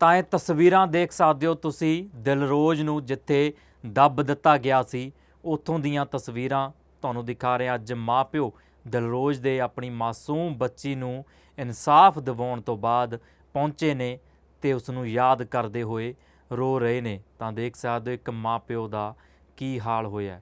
ਤਾਂ ਇਹ ਤਸਵੀਰਾਂ ਦੇਖ ਸਕਦੇ ਹੋ ਤੁਸੀਂ, ਦਿਲਰੋਜ਼ ਨੂੰ ਜਿੱਥੇ ਦੱਬ ਦਿੱਤਾ ਗਿਆ ਸੀ, ਉੱਥੋਂ ਦੀਆਂ ਤਸਵੀਰਾਂ ਤੁਹਾਨੂੰ ਦਿਖਾ ਰਹੇ ਹਾਂ। ਅੱਜ ਮਾਪਿਓ ਦਿਲਰੋਜ਼ ਦੇ ਆਪਣੀ ਮਾਸੂਮ ਬੱਚੀ ਨੂੰ ਇਨਸਾਫ ਦਿਵਾਉਣ ਤੋਂ ਬਾਅਦ ਪਹੁੰਚੇ ਨੇ ਤੇ ਉਸ ਨੂੰ ਯਾਦ ਕਰਦੇ ਹੋਏ ਰੋ ਰਹੇ ਨੇ ਤਾਂ ਦੇਖ ਸਕਦੇ ਹੋ ਇੱਕ ਮਾਪਿਓ ਦਾ ਕੀ ਹਾਲ ਹੋਇਆ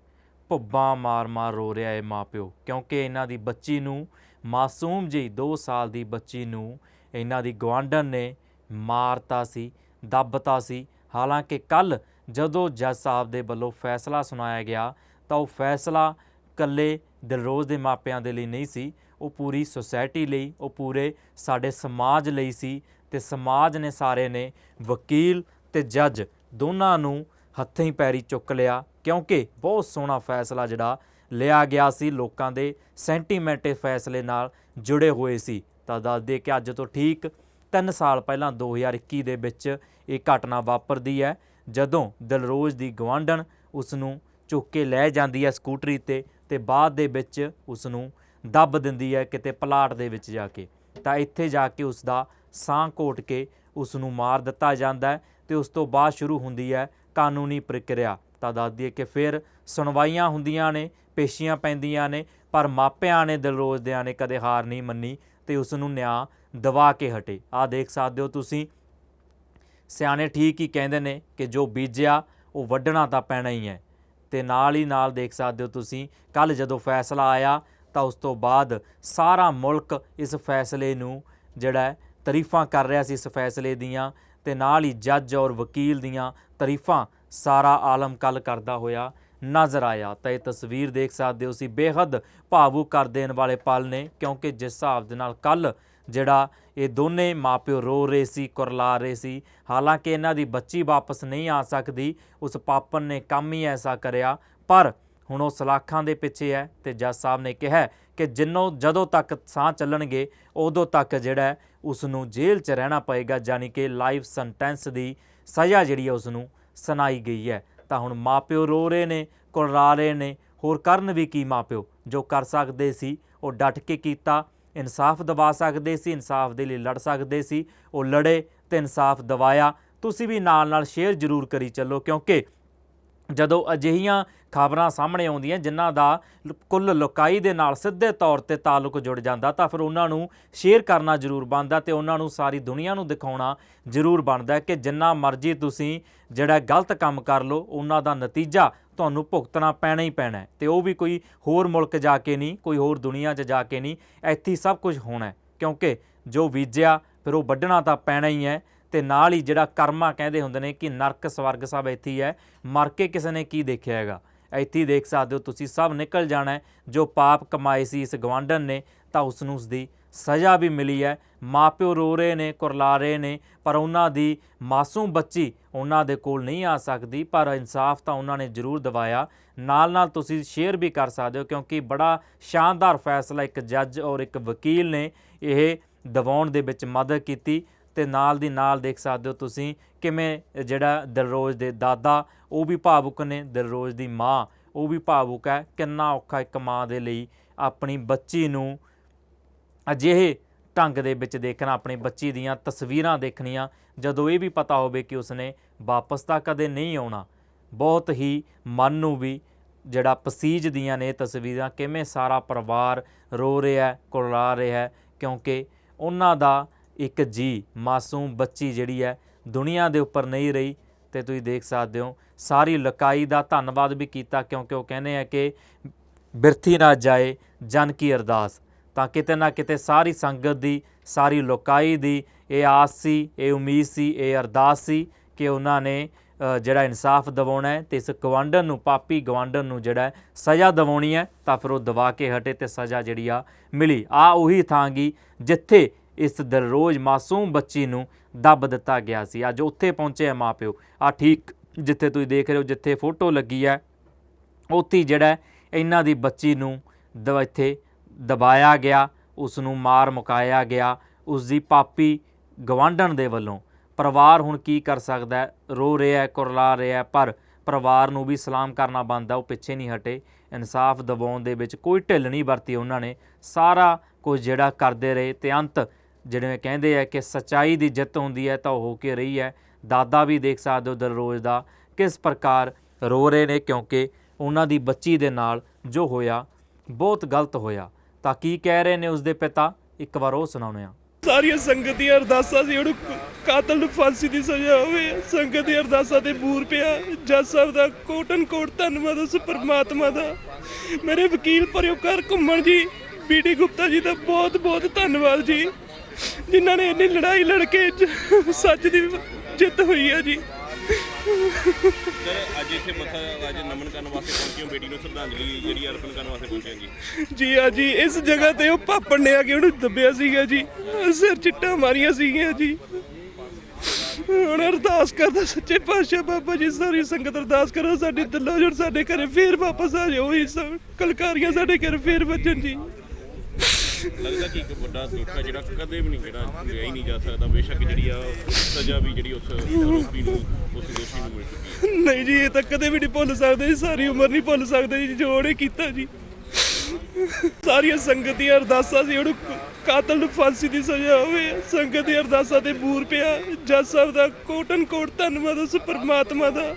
ਭੁੱਬਾਂ ਮਾਰ-ਮਾਰ ਰੋ ਰਿਹਾ ਹੈ ਮਾਪਿਓ, ਕਿਉਂਕਿ ਇਹਨਾਂ ਦੀ ਬੱਚੀ ਨੂੰ ਮਾਸੂਮ ਜਿਹੀ 2 ਸਾਲ ਦੀ ਬੱਚੀ ਨੂੰ ਇਹਨਾਂ ਦੀ ਗਵਾਂਢਣ ਨੇ ਮਾਰਤਾ ਸੀ, ਦੱਬਤਾ ਸੀ। ਹਾਲਾਂਕਿ ਕੱਲ ਜਦੋਂ ਜੱਜ ਸਾਹਿਬ ਦੇ ਵੱਲੋਂ ਫੈਸਲਾ ਸੁਣਾਇਆ ਗਿਆ, ਤਾਂ ਉਹ ਫੈਸਲਾ ਕੱਲੇ ਦਿਲਰੋਜ਼ ਦੇ ਮਾਪਿਆਂ ਦੇ ਲਈ ਨਹੀਂ ਸੀ, ਉਹ ਪੂਰੀ ਸੁਸਾਇਟੀ ਲਈ, ਉਹ ਪੂਰੇ ਸਾਡੇ ਸਮਾਜ ਲਈ ਸੀ ਤੇ ਸਮਾਜ ਨੇ ਸਾਰੇ ਨੇ ਵਕੀਲ ਤੇ ਜੱਜ ਦੋਨਾਂ ਨੂੰ ਹੱਥਾਂ ਹੀ ਪੈਰੀ ਚੁੱਕ ਲਿਆ, ਕਿਉਂਕਿ ਬਹੁਤ ਸੋਹਣਾ ਫੈਸਲਾ ਜਿਹੜਾ ਲਿਆ ਗਿਆ ਸੀ, ਲੋਕਾਂ ਦੇ ਸੈਂਟੀਮੈਂਟ ਇਸ ਫੈਸਲੇ ਨਾਲ ਜੁੜੇ ਹੋਏ ਸੀ। ਤਾਂ ਦੱਸਦੇ ਕਿ ਅੱਜ ਤੋਂ ਠੀਕ 3 ਸਾਲ ਪਹਿਲਾਂ 2021 ਦੇ ਵਿੱਚ ਇਹ ਘਟਨਾ ਵਾਪਰਦੀ ਹੈ। ਜਦੋਂ ਦਿਲਰੋਜ਼ ਦੀ ਗਵਾਂਢਣ ਉਸ ਨੂੰ ਚੁੱਕ ਕੇ ਲੈ ਜਾਂਦੀ ਹੈ ਸਕੂਟਰੀ ਤੇ ਤੇ ਬਾਅਦ ਦੇ ਵਿੱਚ ਉਸ ਨੂੰ ਦੱਬ ਦਿੰਦੀ ਹੈ ਕਿਤੇ ਪਲਾਟ ਦੇ ਵਿੱਚ ਜਾ ਕੇ। ਤਾਂ ਇੱਥੇ ਜਾ ਕੇ ਉਸ ਦਾ ਸਾਹ ਘੋਟ ਕੇ ਉਸ ਨੂੰ ਮਾਰ ਦਿੱਤਾ ਜਾਂਦਾ ਹੈ ਤੇ ਉਸ ਤੋਂ ਬਾਅਦ ਸ਼ੁਰੂ ਹੁੰਦੀ ਹੈ ਕਾਨੂੰਨੀ ਪ੍ਰਕਿਰਿਆ। ਤਾਂ ਦੱਸਦੀ ਦਈਏ ਕਿ ਫਿਰ ਸੁਣਵਾਈਆਂ ਹੁੰਦੀਆਂ ਨੇ, ਪੇਸ਼ੀਆਂ ਪੈਂਦੀਆਂ ਨੇ, ਪਰ ਮਾਪਿਆਂ ਨੇ ਦਿਲਰੋਜ਼ ਦਿਆਂ ਨੇ ਕਦੇ ਹਾਰ ਨਹੀਂ ਮੰਨੀ ਤੇ ਉਸ ਨੂੰ ਨਿਆਂ ਦਵਾ ਕੇ ਹਟੇ। ਆਹ ਦੇਖ ਸਕਦੇ ਹੋ ਤੁਸੀਂ। ਸਿਆਣੇ ਠੀਕ ਹੀ ਕਹਿੰਦੇ ਨੇ ਕਿ ਜੋ ਬੀਜਿਆ, ਉਹ ਵੱਢਣਾ ਤਾਂ ਪੈਣਾ ਹੀ ਹੈ। ਤੇ ਨਾਲ ਹੀ ਨਾਲ ਦੇਖ ਸਕਦੇ ਹੋ ਤੁਸੀਂ ਕੱਲ ਜਦੋਂ ਫੈਸਲਾ ਆਇਆ, ਤਾਂ ਉਸ ਤੋਂ ਬਾਅਦ ਸਾਰਾ ਮੁਲਕ ਇਸ ਫੈਸਲੇ ਨੂੰ ਜਿਹੜਾ ਹੈ, ਤਾਰੀਫਾਂ ਕਰ ਰਿਹਾ ਸੀ ਇਸ ਫੈਸਲੇ ਦੀਆਂ। ਤੇ ਨਾਲ ਹੀ ਜੱਜ ਔਰ ਵਕੀਲ ਦੀਆਂ ਤਾਰੀਫਾਂ ਸਾਰਾ ਆਲਮ ਕੱਲ ਕਰਦਾ ਹੋਇਆ ਨਜ਼ਰ ਆਇਆ। ਤਾਂ ਇਹ ਤਸਵੀਰ ਦੇਖ ਸਕਦੇ ਹੋ ਸੀ ਬੇਹੱਦ ਭਾਵੁਕ ਕਰ ਦੇਣ ਵਾਲੇ ਪਲ ਨੇ, ਕਿਉਂਕਿ ਜਿਸ ਹਿਸਾਬ ਦੇ ਨਾਲ ਕੱਲ ਜਿਹੜਾ ਇਹ ਦੋਨੇ ਮਾਪਿਓ ਰੋ ਰਹੇ ਸੀ, ਕੁਰਲਾ ਰਹੇ ਸੀ। ਹਾਲਾਂਕਿ ਇਹਨਾਂ ਦੀ ਬੱਚੀ ਵਾਪਸ ਨਹੀਂ ਆ ਸਕਦੀ, ਉਸ ਪਾਪਨ ਨੇ ਕੰਮ ਹੀ ਐਸਾ ਕਰਿਆ। ਪਰ ਹੁਣ ਉਹ ਸਲਾਖਾਂ ਦੇ ਪਿੱਛੇ ਹੈ ਤੇ ਜੱਜ ਸਾਹਿਬ ਨੇ ਕਿਹਾ ਕਿ ਜਿੰਨੋਂ ਜਦੋਂ ਤੱਕ ਸਾਹ ਚੱਲਣਗੇ, ਉਦੋਂ ਤੱਕ ਜਿਹੜਾ ਹੈ ਉਸ ਨੂੰ ਜੇਲ੍ਹ 'ਚ ਰਹਿਣਾ ਪਏਗਾ ਯਾਨੀ ਕਿ ਲਾਈਫ ਸੈਂਟੈਂਸ ਦੀ ਸਜ਼ਾ ਜਿਹੜੀ ਹੈ ਉਸ ਨੂੰ ਸੁਣਾਈ ਗਈ ਹੈ। ਤਾਂ ਹੁਣ ਮਾਪਿਓ ਰੋ ਰਹੇ ਨੇ, ਕੁਰਲਾ ਰਹੇ ਨੇ, ਹੋਰ ਕਰਨ ਵੀ ਕੀ ਮਾਪਿਓ? ਜੋ ਕਰ ਸਕਦੇ ਸੀ, ਉਹ ਡਟ ਕੇ ਕੀਤਾ। ਇਨਸਾਫ ਦਿਵਾ ਸਕਦੇ ਸੀ, ਇਨਸਾਫ ਦੇ ਲਈ ਲੜ ਸਕਦੇ ਸੀ। ਉਹ ਲੜੇ ਤੇ ਇਨਸਾਫ ਦਿਵਾਇਆ। ਤੁਸੀਂ ਵੀ ਨਾਲ ਨਾਲ ਸ਼ੇਅਰ ਜ਼ਰੂਰ ਕਰੀ ਚੱਲੋ, ਕਿਉਂਕਿ ਜਦੋਂ ਅਜਿਹੀਆਂ ਖਬਰਾਂ ਸਾਹਮਣੇ ਆਉਂਦੀਆਂ, ਜਿਨ੍ਹਾਂ ਦਾ ਕੁੱਲ ਲੁਕਾਈ ਦੇ ਨਾਲ ਸਿੱਧੇ ਤੌਰ ਤੇ ਤਾਲੁਕ ਜੁੜ ਜਾਂਦਾ, ਤਾਂ ਫਿਰ ਉਹਨਾਂ ਨੂੰ ਸ਼ੇਅਰ ਕਰਨਾ ਜ਼ਰੂਰ ਬਣਦਾ ਤੇ ਉਹਨਾਂ ਨੂੰ ਸਾਰੀ ਦੁਨੀਆ ਨੂੰ ਦਿਖਾਉਣਾ ਜ਼ਰੂਰ ਬਣਦਾ ਕਿ ਜਿੰਨਾ ਮਰਜ਼ੀ ਤੁਸੀਂ ਜਿਹੜਾ ਗਲਤ ਕੰਮ ਕਰ ਲਓ, ਉਹਨਾਂ ਦਾ ਨਤੀਜਾ ਤੁਹਾਨੂੰ ਭੁਗਤਣਾ ਪੈਣਾ ਹੀ ਪੈਣਾ ਹੈ। ਤੇ ਉਹ ਵੀ ਕੋਈ ਹੋਰ ਮੁਲਕ ਜਾ ਕੇ ਨਹੀਂ, ਕੋਈ ਹੋਰ ਦੁਨੀਆ 'ਚ ਜਾ ਕੇ ਨਹੀਂ, ਇੱਥੇ ਸਭ ਕੁਝ ਹੋਣਾ ਕਿਉਂਕਿ ਜੋ ਬੀਜਿਆ, ਫਿਰ ਉਹ ਵੱਢਣਾ ਤਾਂ ਪੈਣਾ ਹੀ ਹੈ। ਤੇ ਨਾਲ ਹੀ ਜਿਹੜਾ ਕਰਮਾ ਕਹਿੰਦੇ ਹੁੰਦੇ ਨੇ ਕਿ ਨਰਕ ਸਵਰਗ ਸਭ ਇੱਥੇ ਹੀ ਹੈ। ਮਰ ਕੇ ਕਿਸੇ ਨੇ ਕੀ ਦੇਖਿਆ ਹੈਗਾ? ਇੱਥੇ ਦੇਖ ਸਕਦੇ ਹੋ, ਤੁਸੀਂ ਸਭ ਨਿਕਲ ਜਾਣਾ ਜੋ ਪਾਪ ਕਮਾਏ ਸੀ ਇਸ ਗਵਾਂਢਣ ਨੇ, ਤਾਂ ਉਸ ਨੂੰ ਉਸ ਦੀ ਸਜ਼ਾ ਵੀ ਮਿਲੀ ਹੈ। ਮਾਪਿਓ ਰੋ ਰਹੇ ਨੇ, ਕੁਰਲਾ ਰਹੇ ਨੇ, ਪਰ ਉਹਨਾਂ ਦੀ ਮਾਸੂਮ ਬੱਚੀ ਉਹਨਾਂ ਦੇ ਕੋਲ ਨਹੀਂ ਆ ਸਕਦੀ, ਪਰ ਇਨਸਾਫ ਤਾਂ ਉਹਨਾਂ ਨੇ ਜ਼ਰੂਰ ਦਿਵਾਇਆ। ਨਾਲ ਨਾਲ ਤੁਸੀਂ ਸ਼ੇਅਰ ਵੀ ਕਰ ਸਕਦੇ ਹੋ, ਕਿਉਂਕਿ ਬੜਾ ਸ਼ਾਨਦਾਰ ਫੈਸਲਾ ਇੱਕ ਜੱਜ ਔਰ ਇੱਕ ਵਕੀਲ ਨੇ ਇਹ ਦਿਵਾਉਣ ਦੇ ਵਿੱਚ ਮਦਦ ਕੀਤੀ। ਤੇ ਨਾਲ ਦੀ ਨਾਲ ਦੇਖ ਸਕਦੇ ਹੋ ਤੁਸੀਂ ਕਿਵੇਂ ਜਿਹੜਾ ਦਿਲਰੋਜ਼ ਦੇ ਦਾਦਾ, ਉਹ ਵੀ ਭਾਵੁਕ ਨੇ, ਦਿਲਰੋਜ਼ ਦੀ ਮਾਂ, ਉਹ ਵੀ ਭਾਵੁਕ ਹੈ। ਕਿੰਨਾ ਔਖਾ ਇੱਕ ਮਾਂ ਦੇ ਲਈ ਆਪਣੀ ਬੱਚੀ ਨੂੰ ਅਜਿਹੇ ਢੰਗ ਦੇ ਵਿੱਚ ਦੇਖਣਾ, ਆਪਣੀ ਬੱਚੀ ਦੀਆਂ ਤਸਵੀਰਾਂ ਦੇਖਣੀਆਂ, ਜਦੋਂ ਇਹ ਵੀ ਪਤਾ ਹੋਵੇ ਕਿ ਉਸਨੇ ਵਾਪਸ ਤਾਂ ਕਦੇ ਨਹੀਂ ਆਉਣਾ। ਬਹੁਤ ਹੀ ਮਨ ਨੂੰ ਵੀ ਜਿਹੜਾ ਪਸੀਜ ਦੀਆਂ ਨੇ ਇਹ ਤਸਵੀਰਾਂ, ਕਿਵੇਂ ਸਾਰਾ ਪਰਿਵਾਰ ਰੋ ਰਿਹਾ ਹੈ, ਕੁਰਲਾ ਰਿਹਾ ਕਿਉਂਕਿ ਉਹਨਾਂ ਦਾ ਇੱਕ ਜੀ, ਮਾਸੂਮ ਬੱਚੀ ਜਿਹੜੀ ਹੈ, ਦੁਨੀਆ ਦੇ ਉੱਪਰ ਨਹੀਂ ਰਹੀ। ਤੇ ਤੁਸੀਂ ਦੇਖ ਸਕਦੇ ਹੋ, ਸਾਰੀ ਲਕਾਈ ਦਾ ਧੰਨਵਾਦ ਵੀ ਕੀਤਾ, ਕਿਉਂਕਿ ਉਹ ਕਹਿੰਦੇ ਆ ਕਿ ਬਿਰਥੀ ਨਾ ਜਾਏ ਜਨ ਕੀ ਅਰਦਾਸ। ਤਾਂ ਕਿਤੇ ਨਾ ਕਿਤੇ ਸਾਰੀ ਸੰਗਤ ਦੀ, ਸਾਰੀ ਲੋਕਾਈ ਦੀ ਇਹ ਆਸ ਸੀ, ਇਹ ਉਮੀਦ ਸੀ, ਇਹ ਅਰਦਾਸ ਸੀ ਕਿ ਉਹਨਾਂ ਨੇ ਜਿਹੜਾ ਇਨਸਾਫ ਦਿਵਾਉਣਾ ਹੈ ਤੇ ਇਸ ਗਵਾਂਢਣ ਨੂੰ, ਪਾਪੀ ਗਵਾਂਢਣ ਨੂੰ ਜਿਹੜਾ ਸਜ਼ਾ ਦਿਵਾਉਣੀ ਹੈ, ਤਾਂ ਫਿਰ ਉਹ ਦਵਾ ਕੇ ਹਟੇ ਤੇ ਸਜ਼ਾ ਜਿਹੜੀ ਆ ਮਿਲੀ। ਆ ਉਹੀ ਥਾਂ ਗਈ ਜਿੱਥੇ ਇਸ ਦਿਲਰੋਜ਼ ਮਾਸੂਮ ਬੱਚੀ ਨੂੰ ਦੱਬ ਦਿੱਤਾ ਗਿਆ ਸੀ। ਅੱਜ ਉੱਥੇ ਪਹੁੰਚੇ ਆ ਮਾਪਿਓ ਆ ਠੀਕ ਜਿੱਥੇ ਤੁਸੀਂ ਦੇਖ ਰਹੇ ਹੋ, ਜਿੱਥੇ ਫੋਟੋ ਲੱਗੀ ਹੈ, ਉੱਥੇ ਜਿਹੜਾ ਇਹਨਾਂ ਦੀ ਬੱਚੀ ਨੂੰ ਦ ਇੱਥੇ ਦਬਾਇਆ ਗਿਆ ਉਸ ਨੂੰ ਮਾਰ ਮੁਕਾਇਆ ਗਿਆ ਉਸ ਦੀ ਪਾਪੀ ਗਵਾਂਢਣ ਦੇ ਵੱਲੋਂ। ਪਰਿਵਾਰ ਹੁਣ ਕੀ ਕਰ ਸਕਦਾ ਰੋ ਰਿਹਾ ਹੈ, ਕੁਰਲਾ ਰਿਹਾ ਹੈ, ਪਰ ਪਰਿਵਾਰ ਨੂੰ ਵੀ ਸਲਾਮ ਕਰਨਾ ਬਣਦਾ ਉਹ ਪਿੱਛੇ ਨਹੀਂ ਹਟੇ। ਇਨਸਾਫ ਦਿਵਾਉਣ ਦੇ ਵਿੱਚ ਕੋਈ ਢਿੱਲ ਨਹੀਂ ਵਰਤੀ ਉਹਨਾਂ ਨੇ। ਸਾਰਾ ਕੁਝ ਜਿਹੜਾ ਕਰਦੇ ਰਹੇ ਤੇ ਅੰਤ ਜਿਹੜੇ ਕਹਿੰਦੇ ਆ ਕਿ ਸਚਾਈ ਦੀ ਜਿੱਤ ਹੁੰਦੀ ਹੈ ਤਾਂ ਉਹ ਹੋ ਕੇ ਰਹੀ ਹੈ। ਦਾਦਾ ਵੀ ਦੇਖ ਸਕਦੇ ਹੋ ਦਿਲਰੋਜ਼ ਦਾ ਕਿਸ ਪ੍ਰਕਾਰ ਰੋ ਰਹੇ ਨੇ ਕਿਉਂਕਿ ਉਹਨਾਂ ਦੀ ਬੱਚੀ ਦੇ ਨਾਲ ਜੋ ਹੋਇਆ, ਬਹੁਤ ਗਲਤ ਹੋਇਆ। ਤਾਂ ਕੀ ਕਹਿ ਰਹੇ ਨੇ ਉਸਦੇ ਪਿਤਾ? ਇੱਕ ਵਾਰ ਉਹ ਸੁਣਾਉਣੇ ਆ ਸਾਰੀਆਂ ਸੰਗਤ ਦੀਆਂ ਅਰਦਾਸਾਂ ਸੀ, ਉਹਨੂੰ ਕਾਤਲ ਨੂੰ ਫਾਂਸੀ ਦੀ ਸਜ਼ਾ ਹੋਵੇ। ਸੰਗਤ ਦੀਆਂ ਅਰਦਾਸਾਂ ਤੇ ਬੂਰ ਪਿਆ। ਜੱਜ ਸਾਹਿਬ ਦਾ ਕੋਟਨ ਕੋਟ ਧੰਨਵਾਦ ਉਸ ਪਰਮਾਤਮਾ ਦਾ। ਮੇਰੇ ਵਕੀਲ ਭਰਿਓ ਕਰ ਘੁੰਮਣ ਜੀ ਬੀਡੀ ਗੁਪਤਾ ਜੀ ਦਾ ਬਹੁਤ ਬਹੁਤ ਧੰਨਵਾਦ ਜੀ। ਜਿਨ੍ਹਾਂ ਨੇ ਇੰਨੀ ਲੜਾਈ ਲੜ ਕੇ ਸੱਚ ਦੀ ਜਿੱਤ ਹੋਈ ਹੈ ਜੀ। ਸਰ, ਅੱਜ ਇੱਥੇ ਮੱਥਾ ਅੱਜ ਨਮਨ ਕਰਨ ਵਾਸਤੇ ਪਹੁੰਚੇ ਹੋ, ਬੇਟੀ ਨੂੰ ਸ਼ਰਧਾਂਜਲੀ ਜਿਹੜੀ ਅਰਪਣ ਕਰਨ ਵਾਸਤੇ ਪਹੁੰਚੇ ਹੋ ਜੀ। ਜੀ, ਆ ਜੀ, ਇਸ ਜਗ੍ਹਾ ਤੇ ਉਹ ਪਾਪੜ ਨੇ ਆ ਕੇ ਉਹਨੂੰ ਦੱਬਿਆ ਸੀਗਾ ਜੀ। ਸਿਰ ਚਿੱਟਾ ਮਾਰੀਆਂ ਸੀਗੀਆਂ ਜੀ। ਹੁਣ ਅਰਦਾਸ ਕਰਦਾ, ਸੱਚੇ ਪਾਤਸ਼ਾਹ ਬਾਬਾ ਜੀ, ਸਾਰੀ ਸੰਗਤ ਅਰਦਾਸ ਕਰੋ, ਸਾਡੇ ਦਿਲੋਂ ਜੁੜ ਸਾਡੇ ਘਰੇ ਫੇਰ ਵਾਪਸ ਆ ਜਾਓ ਹੀ ਸਭ ਕਲਕਾਰੀਆਂ ਸਾਡੇ ਘਰੇ ਫੇਰ ਵੱਜਣ ਜੀ। ਲੱਗਦਾ ਕਿ ਇੱਕ ਵੱਡਾ ਦੁੱਖ ਆ ਜਿਹੜਾ ਕਦੇ ਵੀ ਨਹੀਂ ਜਿਹੜਾ ਲਿਆ ਹੀ ਨਹੀਂ ਜਾ ਸਕਦਾ। ਬੇਸ਼ੱਕ ਜਿਹੜੀ ਆ ਸਜ਼ਾ ਵੀ ਜਿਹੜੀ ਉਸ ਆਰੋਪੀ ਨੂੰ, ਉਸ ਦੋਸ਼ੀ ਨੂੰ ਮਿਲ ਚੁੱਕੀ ਹੈ। ਨਹੀਂ ਜੀ, ਇਹ ਤਾਂ ਕਦੇ ਵੀ ਨਹੀਂ ਭੁੱਲ ਸਕਦੇ ਜੀ, ਸਾਰੀ ਉਮਰ ਨਹੀਂ ਭੁੱਲ ਸਕਦੇ ਜੀ, ਜੋ ਉਹਨੇ ਕੀਤਾ ਜੀ। ਸਾਰੀਆਂ ਸੰਗਤ ਦੀਆਂ ਅਰਦਾਸਾਂ ਸੀ, ਉਹਨੂੰ ਕਾਤਲ ਨੂੰ ਫਾਂਸੀ ਦੀ ਸਜ਼ਾ ਹੋਵੇ। ਸੰਗਤ ਦੀਆਂ ਅਰਦਾਸਾਂ ਤੇ ਬੂਰ ਪਿਆ। ਜੱਜ ਸਾਹਿਬ ਦਾ ਕੋਟਨ ਕੋਟ ਧੰਨਵਾਦ, ਉਸ ਪਰਮਾਤਮਾ ਦਾ।